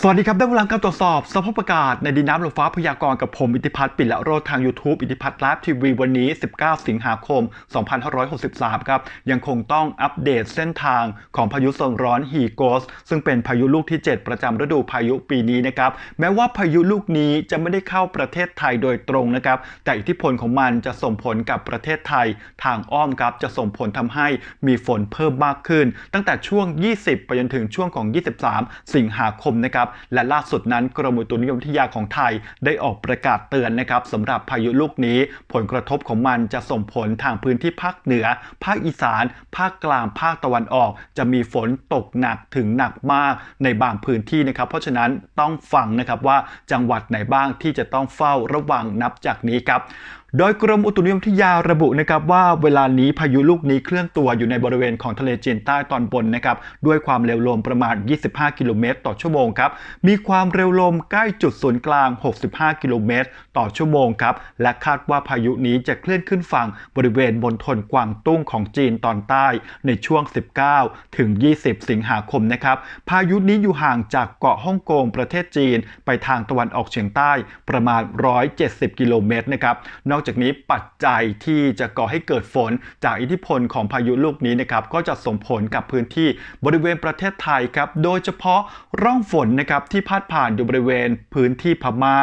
สวัสดีครับ ได้เวลาการตรวจสอบสภาพอากาศในดินน้ำลมฟ้าพยากรณ์กับผมอิทธิพัฒน์ปิ่นละโรธทาง YouTube อิทธิพัฒน์ไลฟ์ทีวีวันนี้ 19 สิงหาคม 2563 ครับ ยังคงต้องอัปเดตเส้นทางของพายุโซนร้อนฮีโกส ซึ่งเป็นพายุลูกที่ 7 ประจำฤดูพายุปีนี้นะครับ แม้ว่าพายุลูกนี้จะไม่ได้เข้าประเทศไทยโดยตรงนะครับ แต่อิทธิพลของมันจะส่งผลกับประเทศไทยทางอ้อมครับ จะส่งผลทำให้มีฝนเพิ่มมากขึ้น ตั้งแต่ช่วง 20 ไปจนถึงช่วงของ 23 สิงหาคมนะครับและล่าสุดนั้นกรมอุตุนิยมวิทยาของไทยได้ออกประกาศเตือนนะครับสำหรับพายุลูกนี้ ผลกระทบของมันจะส่งผลทางพื้นที่ภาคเหนือ ภาคอีสาน ภาคกลาง ภาคตะวันออก จะมีฝนตกหนักถึงหนักมากในบางพื้นที่นะครับ เพราะฉะนั้นต้องฟังนะครับว่าจังหวัดไหนบ้างที่จะต้องเฝ้าระวังนับจากนี้ครับ โดยกรมอุตุนิยมวิทยาระบุนะครับว่าเวลานี้พายุลูกนี้เคลื่อนตัวอยู่ในบริเวณของทะเลจีนใต้ตอนบนนะครับด้วยความเร็วลมประมาณ 25 กิโลเมตร ต่อชั่วโมงครับมีความเร็วลมใกล้จุดศูนย์กลาง 65 กิโลเมตร ต่อชั่วโมงครับและคาดว่าพายุนี้จะเคลื่อนขึ้นฝั่งบริเวณบนทนกวางตุ้งของจีนตอนใต้ในช่วง 19 ถึง 20 สิงหาคมนะครับพายุนี้อยู่ห่างจากเกาะฮ่องกงประเทศจีน ไปทางตะวันออกเฉียงใต้ประมาณ 170 กิโลเมตรนะครับนอกอกจากนี้ปัจจัยที่จะก่อให้เกิดฝนจากอิทธิพลของพายุลูกนี้นะครับก็จะส่งผลกับพื้นที่บริเวณประเทศไทยครับโดยเฉพาะร่องฝนนะครับที่พาดผ่านอยู่บริเวณพื้นที่พม่า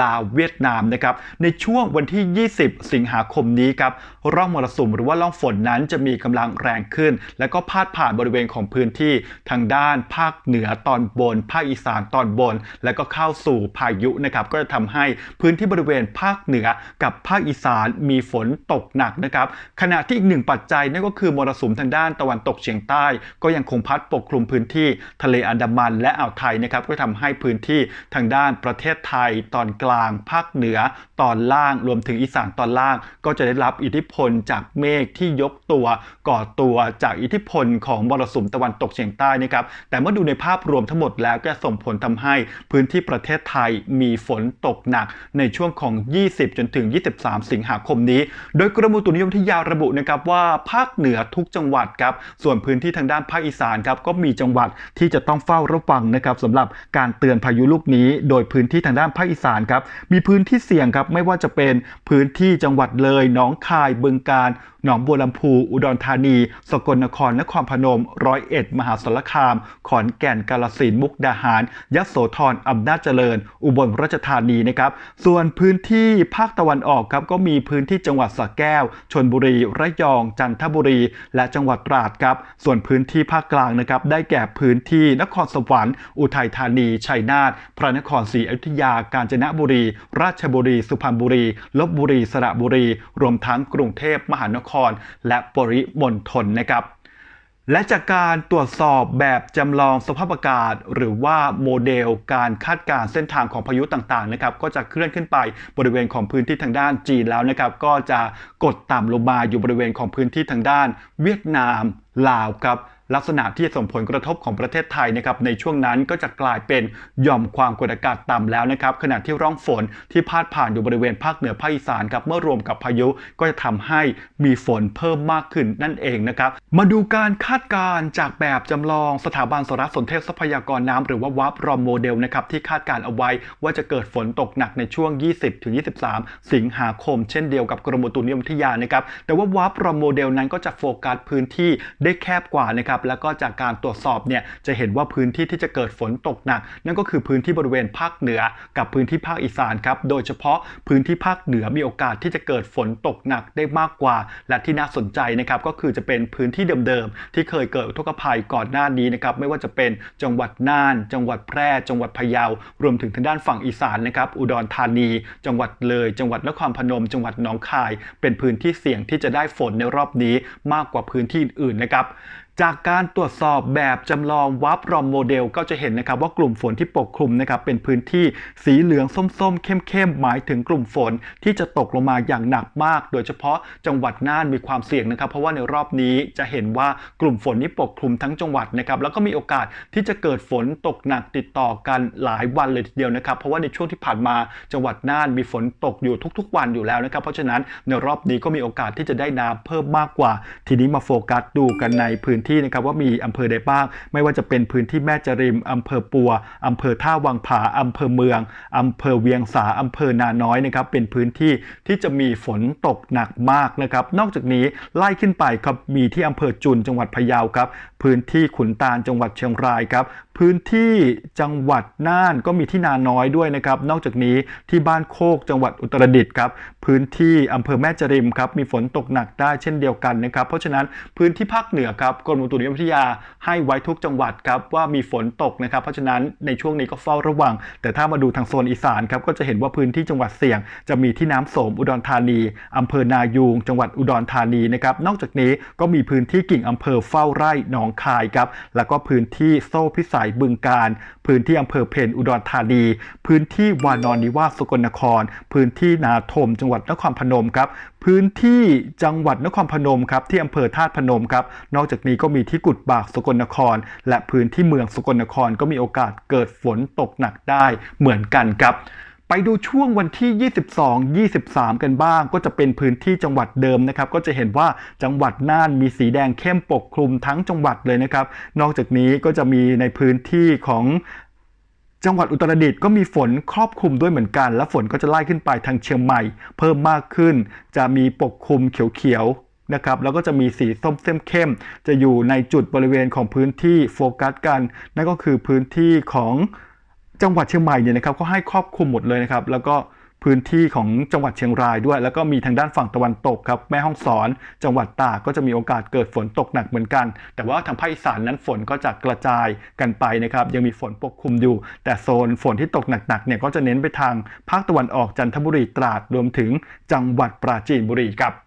ลาวเวียดนามนะครับในช่วงวันที่ 20 สิงหาคมนี้ครับร่องมรสุมหรือว่าร่องฝนนั้นจะมีกำลังแรงขึ้น และก็พาดผ่านบริเวณของพื้นที่ทางด้านภาคเหนือตอนบน ภาคอีสานตอนบน แล้วก็เข้าสู่พายุนะครับก็จะทำให้พื้นที่บริเวณภาคเหนือกับภาคาคอีสานมีฝนตกหนักนะครับขณะที่อีกหนึ่งปัจจัยนั่นก็คือมรสุมทางด้านตะวันตกเฉียงใต้ ก็ยังคงพัดปกคลุมพื้นที่ทะเลอันดามันและอ่าวไทยนะครับก็ทำให้พื้นที่ทางด้านประเทศไทยตอนกลางภาคเหนือตอนล่างรวมถึงอีสานตอนล่าง ก็จะได้รับอิทธิพลจากเมฆที่ยกตัวก่อตัวจากอิทธิพลของมรสุมตะวันตกเฉียงใต้นะครับแต่เมื่อดูในภาพรวมทั้งหมดแล้วก็ส่งผลทำให้พื้นที่ประเทศไทยมีฝนตกหนักในช่วงของ 20 จนถึง 23สิงหาคมนี้ โดยกรมอุตุนิยมวิทยาระบุนะครับว่าภาคเหนือทุกจังหวัดครับ ส่วนพื้นที่ทางด้านภาคอีสานครับก็มีจังหวัดที่จะต้องเฝ้าระวังนะครับสำหรับการเตือนพายุลูกนี้ โดยพื้นที่ทางด้านภาคอีสานครับมีพื้นที่เสี่ยงครับไม่ว่าจะเป็นพื้นที่จังหวัดเลย หนองคายบึงกาฬ หนองบัวลำพู อุดรธานี สกลนคร นครพนม ร้อยเอ็ด มหาสารคาม ขอนแก่น กาฬสินมุกดาหาร ยโสธร อำนาจเจริญ อุบลราชธานีนะครับ ส่วนพื้นที่ภาคตะวันออกครับก็มีพื้นที่จังหวัดสระแก้ว ชนบุรี ระยอง จันทบุรี และจังหวัดตราดครับ ส่วนพื้นที่ภาคกลางนะครับ ได้แก่พื้นที่นครสวรรค์ อุทัยธานี ชัยนาท พระนครศรีอยุธยา กาญจนบุรี ราชบุรี สุพรรณบุรี ลบบุรี สระบุรี รวมทั้งกรุงเทพมหานครและปริมณฑลนะครับ และจากการตรวจสอบแบบจำลองสภาพอากาศ หรือว่าโมเดลการคาดการณ์เส้นทางของพายุต่างๆนะครับก็จะเคลื่อนขึ้นไปบริเวณของพื้นที่ทางด้านจีนแล้วนะครับ ก็จะกดต่ำลงมาอยู่บริเวณของพื้นที่ทางด้าน เวียดนามลาวครับ ลักษณะที่จะส่งผลกระทบของประเทศไทยนะครับในช่วงนั้นก็จะกลายเป็นหย่อมความกดอากาศต่ำแล้วนะครับขณะที่ร่องฝนที่พาดผ่านอยู่บริเวณภาคเหนือภาคอีสานครับเมื่อรวมกับพายุก็จะทำให้มีฝนเพิ่มมากขึ้นนั่นเองนะครับมาดูการคาดการณ์จากแบบจำลองสถาบันสารสนเทศทรัพยากรน้ำหรือว่าวับรอมโมเดลนะครับที่คาดการเอาไว้ว่าจะเกิดฝนตกหนักในช่วง 20-23 สิงหาคม เช่นเดียวกับกรมอุตุนิยมวิทยานะครับแต่ว่าวับรอมโมเดลนั้นก็จะโฟกัสพื้นที่ได้แคบกว่านะครับนะครับแล้วก็จากการตรวจสอบเนี่ยจะเห็นว่าพื้นที่ที่จะเกิดฝนตกหนัก นั่นก็คือพื้นที่บริเวณภาคเหนือกับพื้นที่ภาคอีสานครับโดยเฉพาะพื้นที่ภาคเหนือมีโอกาสที่จะเกิดฝนตกหนักได้มากกว่า และที่น่าสนใจนะครับก็คือจะเป็นพื้นที่เดิมๆที่เคยเกิดอุทกภัยก่อนหน้านี้นะครับไม่ว่าจะเป็นจังหวัดน่าน จังหวัดแพร่ จังหวัดพะเยา รวมถึงทางด้านฝั่งอีสานนะครับอุดรธานี จังหวัดเลย จังหวัดนครพนม จังหวัดหนองคาย เป็นพื้นที่เสี่ยงที่จะได้ฝนในรอบนี้มากกว่าพื้นที่อื่นนะครับ จากการตรวจสอบแบบจำลองวับรอมโมเดลก็จะเห็นนะครับว่ากลุ่มฝนที่ปกคลุมนะครับเป็นพื้นที่สีเหลืองส้มๆ เข้มๆ หมายถึงกลุ่มฝนที่จะตกลงมาอย่างหนักมาก โดยเฉพาะจังหวัดน่านมีความเสี่ยงนะครับ เพราะว่าในรอบนี้จะเห็นว่ากลุ่มฝนนี้ปกคลุมทั้งจังหวัดนะครับแล้วก็มีโอกาสที่จะเกิดฝนตกหนักติดต่อกันหลายวันเลยทีเดียวนะครับเพราะว่าในช่วงที่ผ่านมาจังหวัดน่านมีฝนตกอยู่ทุก ๆ วันอยู่แล้วนะครับ เพราะฉะนั้นในรอบนี้ก็มีโอกาสที่จะได้น้ำเพิ่มมากกว่า ทีนี้มาโฟกัสดูกันในพื้นที่นะครับว่ามีอำเภอใดบ้าง ไม่ว่าจะเป็นพื้นที่แม่จริมอำเภอปัวอำเภอท่าวังผาอำเภอเมืองอำเภอเวียงสาอำเภอนาน้อยนะครับเป็นพื้นที่ที่จะมีฝนตกหนักมากนะครับ นอกจากนี้ไล่ขึ้นไปครับมีที่อำเภอจุนจังหวัดพะเยาครับ พื้นที่ขุนตาลจังหวัดเชียงรายครับ พื้นที่จังหวัดน่านก็มีที่นาน้อยด้วยนะครับ นอกจากนี้ที่บ้านโคกจังหวัดอุตรดิตถ์ครับ พื้นที่อำเภอแม่จริมครับ มีฝนตกหนักได้เช่นเดียวกันนะครับ เพราะฉะนั้นพื้นที่ภาคเหนือครับกรมอุตุนิยมวิทยาให้ไว้ทุกจังหวัดครับว่ามีฝนตกนะครับ เพราะฉะนั้นในช่วงนี้ก็เฝ้าระวัง แต่ถ้ามาดูทางโซนอีสานครับก็จะเห็นว่าพื้นที่จังหวัดเสี่ยง จะมีที่น้ำโสมอุดรธานีอำเภอนายูง จังหวัดอุดรธานีนะครับ นอกจากนี้ก็มีพื้นที่กิ่งอำเภอเฝ้าไร่หนองคายครับ แล้วก็พื้นที่โซ่พิสัยบึงการ พื้นที่อำเภอเพนอุดรธานี พื้นที่วานอนนิวาสสกลนคร พื้นที่นาทม จังหวัดนครพนมครับพื้นที่จังหวัดนครพนมครับที่อำเภอธาตุพนมครับนอกจากนี้ก็มีที่กุดบากสกลนคร และพื้นที่เมืองสกลนครก็มีโอกาสเกิดฝนตกหนักได้เหมือนกันครับ ไปดูช่วงวันที่ 22 23 กันบ้าง ก็จะเป็นพื้นที่จังหวัดเดิมนะครับ ก็จะเห็นว่าจังหวัดน่านมีสีแดงเข้มปกคลุมทั้งจังหวัดเลยนะครับ นอกจากนี้ก็จะมีในพื้นที่ของจังหวัดอุตรดิตถ์ก็มีฝนครอบคลุมด้วยเหมือนกัน และฝนก็จะไล่ขึ้นไปทางเชียงใหม่ เพิ่มมากขึ้น จะมีปกคลุมเขียวๆนะครับแล้วก็จะมีสีส้มเข้มจะอยู่ในจุดบริเวณของพื้นที่โฟกัสกัน นั่นก็คือพื้นที่ของ จังหวัดเชียงใหม่เนี่ยนะครับก็ให้ครอบคลุมหมดเลยนะครับ แล้วก็พื้นที่ของจังหวัดเชียงรายด้วย แล้วก็มีทางด้านฝั่งตะวันตกครับแม่ฮ่องสอน จังหวัดตากก็จะมีโอกาสเกิดฝนตกหนักเหมือนกัน แต่ว่าทางภาคอีสานนั้นฝนก็จะกระจายกันไปนะครับยังมีฝนปกคลุมอยู่ แต่โซนฝนที่ตกหนักๆเนี่ยก็จะเน้นไปทางภาคตะวันออกจันทบุรีตราดรวมถึงจังหวัดปราจีนบุรีครับ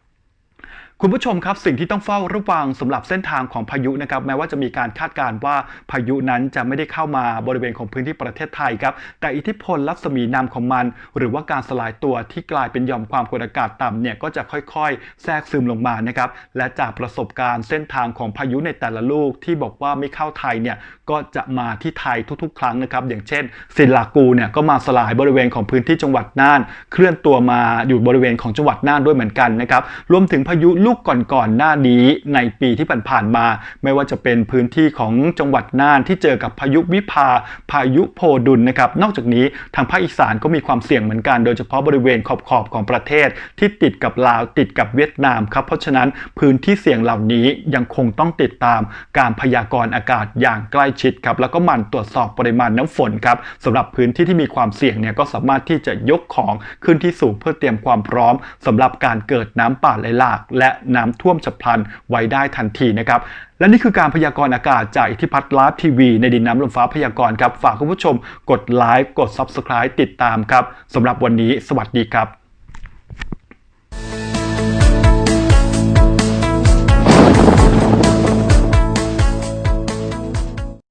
คุณผู้ชมครับสิ่งที่ต้องเฝ้าระวังสำหรับเส้นทางของพายุนะครับแม้ว่าจะมีการคาดการณ์ว่าพายุนั้นจะไม่ได้เข้ามาบริเวณของพื้นที่ประเทศไทยครับแต่อิทธิพลรัศมีนำของมัน หรือว่าการสลายตัวที่กลายเป็นหย่อมความกดอากาศต่ำเนี่ยก็จะค่อยๆ แทรกซึมลงมานะครับและจากประสบการณ์เส้นทางของพายุในแต่ละลูกที่บอกว่าไม่เข้าไทยเนี่ยก็จะมาที่ไทยทุกๆ ครั้งนะครับอย่างเช่นซิลากูเนี่ยก็มาสลายบริเวณของพื้นที่จังหวัดน่าน เคลื่อนตัวมาอยู่บริเวณของจังหวัดน่านด้วยเหมือนกันนะครับรวมถึงพายุลูกก่อนๆหน้านี้ในปีที่ผ่านๆมา ไม่ว่าจะเป็นพื้นที่ของจังหวัดน่านที่เจอกับพายุวิภาพายุโพดุลนะครับ นอกจากนี้ทางภาคอีสานก็มีความเสี่ยงเหมือนกัน โดยเฉพาะบริเวณขอบๆของประเทศที่ติดกับลาวติดกับเวียดนามครับ เพราะฉะนั้นพื้นที่เสี่ยงเหล่านี้ยังคงต้องติดตามการพยากรณ์อากาศอย่างใกล้ชิดครับ แล้วก็หมั่นตรวจสอบปริมาณน้ำฝนครับสำหรับพื้นที่ที่มีความเสี่ยงเนี่ยก็สามารถที่จะยกของขึ้นที่สูงเพื่อเตรียมความพร้อมสำหรับการเกิดน้ำป่าไหลหลาก และน้ำท่วมฉับพลันไว้ได้ทันทีนะครับและนี่คือการพยากรณ์อากาศจากอิทธิพัฒน์ไลฟ์ทีวีในดินน้ำลมฟ้าพยากรณ์ครับฝากคุณผู้ชมกดไลค์กด Subscribe ติดตามครับสำหรับวันนี้ สวัสดีครับ